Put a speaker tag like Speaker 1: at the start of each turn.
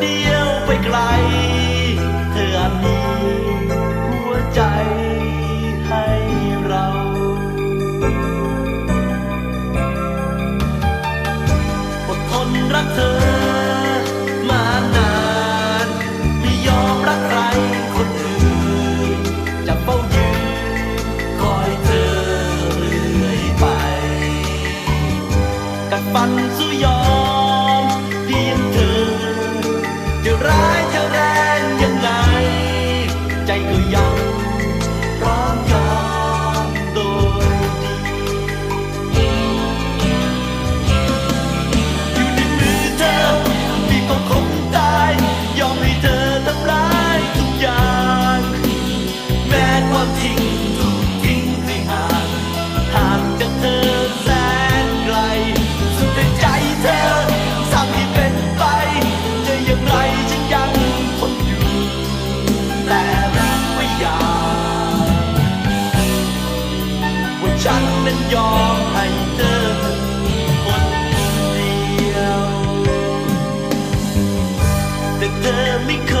Speaker 1: เดียวไปไกล เธอนี้หัวใจให้เรา อดทนรักเธอมานาน ไม่ยอมรักใครคนอื่น จะเฝ้ยคอยเธอเลยไป กัดฟันสู้ยอม ร้ายเท่าแรงยังไง ใจก็ยังพร้อมยอมโดยดีอยู่ในมือเธอมีความคงตาย ยอมให้เธอทำร้ายทุกอย่าง แม้ความจริง ฉันนั้นยอมให้เธอคนเดียว แต่เธอไม่เค